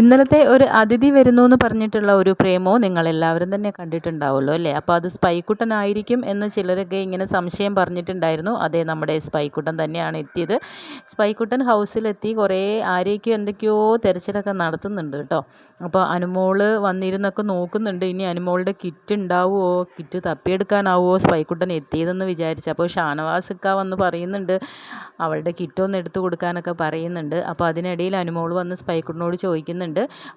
ഇന്നലത്തെ ഒരു അതിഥി വരുന്നു എന്ന് പറഞ്ഞിട്ടുള്ള ഒരു പ്രേമോ നിങ്ങൾ എല്ലാവരും തന്നെ കണ്ടിട്ടുണ്ടാവുമല്ലോ അല്ലേ? അപ്പോൾ അത് സ്പൈക്കുട്ടനായിരിക്കും എന്ന് ചിലരൊക്കെ ഇങ്ങനെ സംശയം പറഞ്ഞിട്ടുണ്ടായിരുന്നു. അതേ നമ്മുടെ സ്പൈക്കുട്ടൻ തന്നെയാണ് എത്തിയത്. സ്പൈക്കുട്ടൻ ഹൗസിലെത്തി. കുറേ ആരെയൊക്കെയോ എന്തൊക്കെയോ തിരച്ചിലൊക്കെ നടത്തുന്നുണ്ട് കേട്ടോ. അപ്പോൾ അനുമോൾ വന്നിരുന്നൊക്കെ നോക്കുന്നുണ്ട്. ഇനി അനുമോളുടെ കിറ്റ് ഉണ്ടാവുമോ കിറ്റ് തപ്പിയെടുക്കാനാവുമോ സ്പൈക്കുട്ടൻ എത്തിയതെന്ന് വിചാരിച്ചു. അപ്പോൾ ഷാനവാസിക്ക വന്ന് പറയുന്നുണ്ട്. അവളുടെ കിറ്റ് ഒന്ന് എടുത്തു കൊടുക്കാനൊക്കെ പറയുന്നുണ്ട്. അപ്പോൾ അതിനിടയിൽ അനുമോൾ വന്ന് സ്പൈക്കുട്ടനോട് ചോദിക്കുന്നുണ്ട്.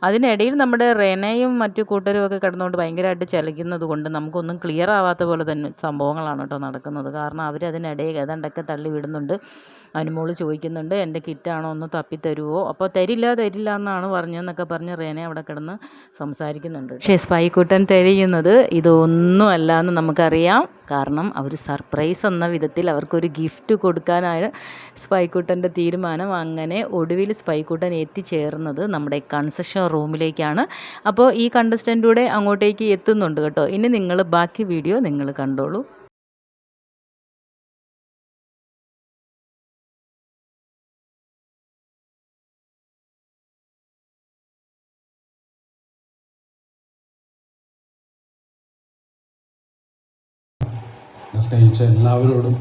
അതിനിടയിൽ നമ്മുടെ റെനയും മറ്റു കൂട്ടരും ഒക്കെ കിടന്നുകൊണ്ട് ഭയങ്കരമായിട്ട് ചലിക്കുന്നത് കൊണ്ട് നമുക്കൊന്നും ക്ലിയർ ആവാത്ത പോലെ തന്നെ സംഭവങ്ങളാണ് കേട്ടോ നടക്കുന്നത്. കാരണം അവർ അതിനിടയിൽ ഏതാണ്ടൊക്കെ തള്ളി വിടുന്നുണ്ട്. അനുമോൾ ചോദിക്കുന്നുണ്ട് എന്റെ കിറ്റാണോ? ഒന്ന് തപ്പിത്തരുമോ അപ്പോൾ തരില്ല തരില്ല എന്നാണ് പറഞ്ഞതെന്നൊക്കെ പറഞ്ഞ് റേനെ അവിടെ കിടന്ന് സംസാരിക്കുന്നുണ്ട്. പക്ഷേ സ്പൈക്കുട്ടൻ തെരയുന്നത് ഇതൊന്നും അല്ല എന്ന് നമുക്കറിയാം. കാരണം അവർ സർപ്രൈസ് എന്ന വിധത്തിൽ അവർക്കൊരു ഗിഫ്റ്റ് കൊടുക്കാനാണ് സ്പൈക്കുട്ടന്റെ തീരുമാനം. അങ്ങനെ ഒടുവിൽ സ്പൈക്കുട്ടൻ എത്തിച്ചേർന്നത് നമ്മുടെ കൺസെഷൻ റൂമിലേക്കാണ്. അപ്പോൾ ഈ കണ്ടസ്റ്റന്റൂടെ അങ്ങോട്ടേക്ക് എത്തുന്നുണ്ട് കേട്ടോ. ഇനി നിങ്ങൾ ബാക്കി വീഡിയോ നിങ്ങൾ കണ്ടോളൂ. സ്നേഹിച്ച എല്ലാവരോടും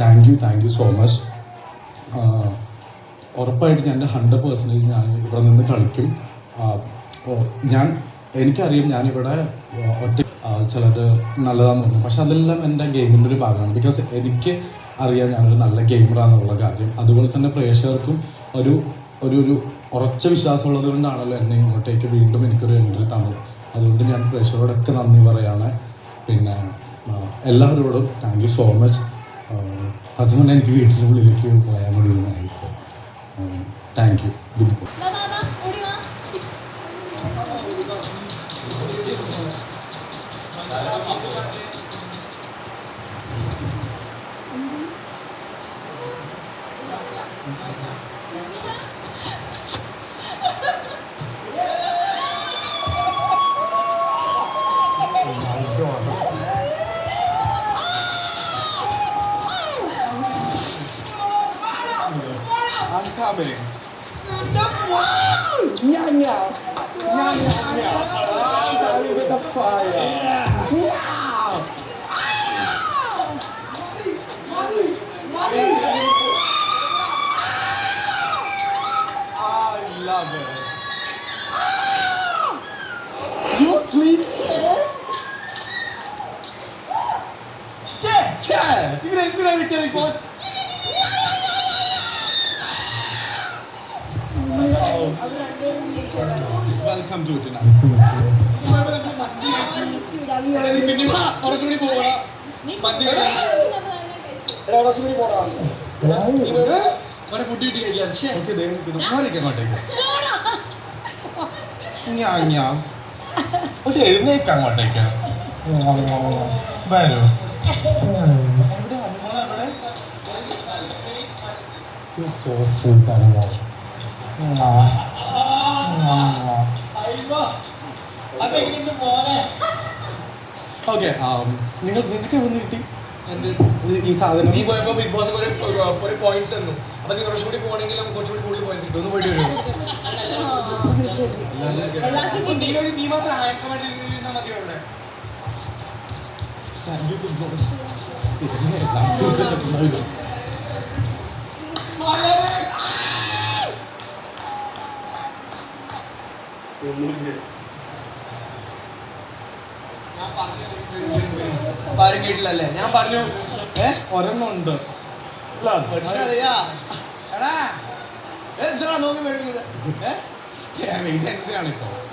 thank you thank you so much ഉറപ്പായിട്ട് ഞാൻ ഹൺഡ്രഡ് പെർസെന്റേജ് ഞാൻ ഇവിടെ നിന്ന് കളിക്കും. ഞാൻ എനിക്കറിയാം ഞാനിവിടെ ഒറ്റ ചിലത് നല്ലതാണെന്ന് തോന്നും പക്ഷെ അതെല്ലാം എന്റെ ഗെയിമിന്റെ ഒരു ഭാഗമാണ്. ബിക്കോസ് എനിക്ക് അറിയാം ഞാനൊരു നല്ല ഗെയിമറാണെന്നുള്ള കാര്യം. അതുപോലെ തന്നെ പ്രേക്ഷകർക്കും ഒരു ഒരു ഒരു ഉറച്ച വിശ്വാസമുള്ളത് കൊണ്ടാണല്ലോ എന്നെ ഇങ്ങോട്ടേക്ക് വീണ്ടും എനിക്കൊരു എൻട്രി തന്നത്. അതുകൊണ്ട് ഞാൻ പ്രേക്ഷകരോടൊക്കെ നന്ദി പറയാണ്. പിന്നെ എല്ലാവരോടും താങ്ക് യു സോ മച്ച് അതുകൊണ്ട് എനിക്ക് വീട്ടിന്റെ ഉള്ളിലേക്ക് പോയാൽ 않게 누를 거. 나나나 우리 와. coming. the world! Meow meow. Meow meow meow. Oh, baby with the fire. Yeah. Wow! I love it. You please share? Share! Share! You can, you can have it, boss. Welcome to ഒരു എഴുന്നേക്ക് അങ്ങോട്ടേക്ക് വരൂ okay നിങ്ങൾ നിങ്ങൾക്ക് എവിടെ കിട്ടി? ഈ- സാധനം. നീ പോയപ്പോ ബിഗ് ബോസ് ഒരു പോയിന്റ്സ് തന്നു. അപ്പൊ നീ കുറച്ചുകൂടി പോകണമെങ്കിലും കുറച്ചുകൂടി കൂടുതൽ പോയിന്റ്സ് കിട്ടും. ഒന്ന് പോയിട്ട് വരും. നീ ഒരു നീ മാത്രം ഹാൻഡ്സം ആയിട്ട് ഇരുന്നാൽ മതി അവിടെ. ഞാൻ പറഞ്ഞു ആരും കേട്ടില്ലല്ലേ? ഞാൻ പറഞ്ഞു. ഏ? ഒരെണ്ണം ഉണ്ട് എന്തിനാ നോക്കി മേടിക്കുന്നത്?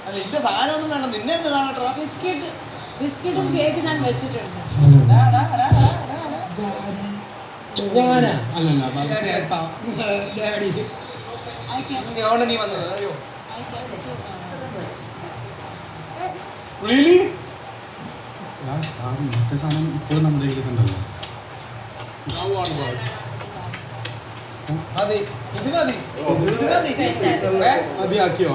അല്ല ഇന്റെ സാധനം ഒന്നും വേണ്ട. നിന്നെ എന്ത് കാണട്ടെ ബിസ്ക്കറ്റ് ബിസ്ക്കറ്റും കേക്ക് ഞാൻ വെച്ചിട്ടുണ്ട്. ഞാനാ? നീ വന്നത്? അറിയോ റിയലി മറ്റേ സാധനം ഇപ്പോഴും നമ്മുടെ കയ്യിലുണ്ടല്ലോ മതി ഇത് മതി? മതിയാക്കിയോ?